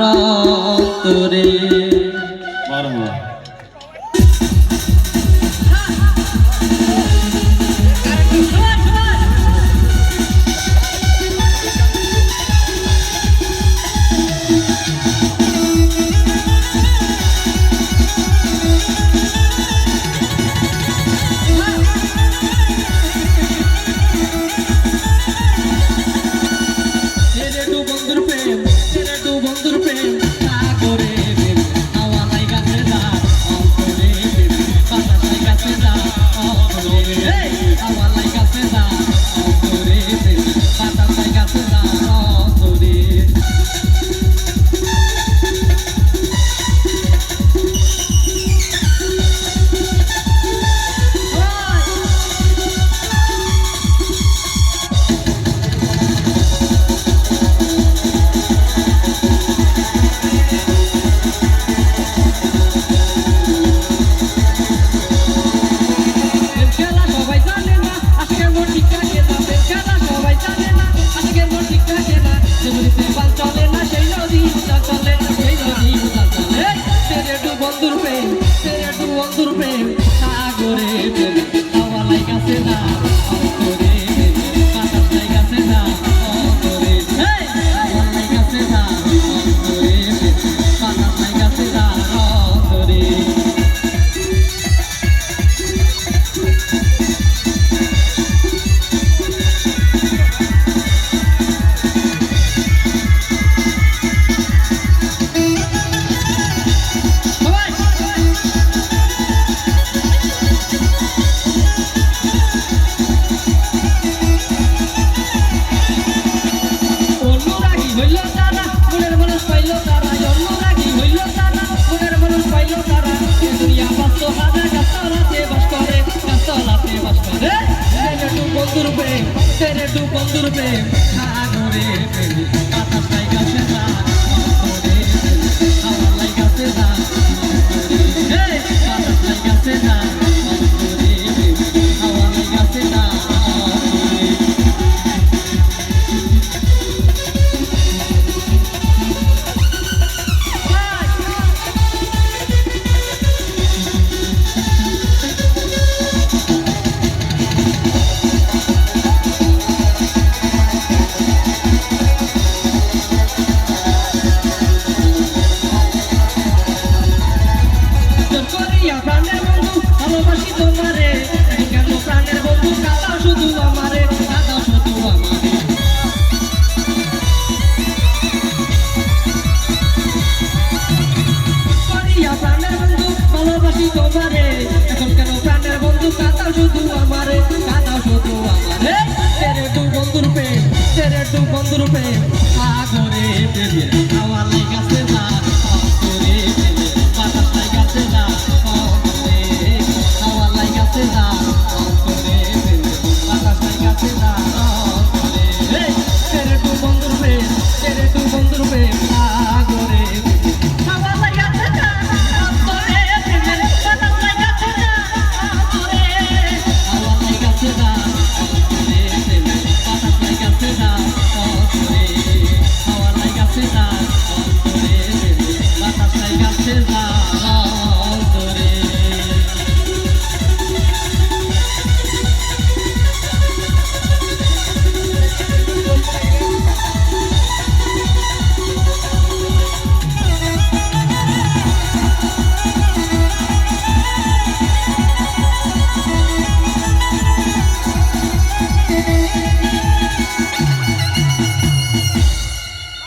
আমার মারমা দিকে মসজিদ থাকে না। যেগুলিতে পাল চলে না সেই নদী চাল চলে না সেই নদী। চাল চলে তেরে there. ভুল করিয়া প্রাণের বন্ধু, ভালোবাসি তোমারে। কেন প্রাণের বন্ধু? কাদা শুধু আমারে, কাদা শুধু আমারে। করিয়া প্রাণের বন্ধু, ভালোবাসি তোমারে। এখন কেন প্রাণের বন্ধু? কাদা শুধু আমারে, কাদা শুধু আমারে। তেরে তু বন্ধুর প্রেম তেরে তু বন্ধুর প্রেম। আগরে প্রেমের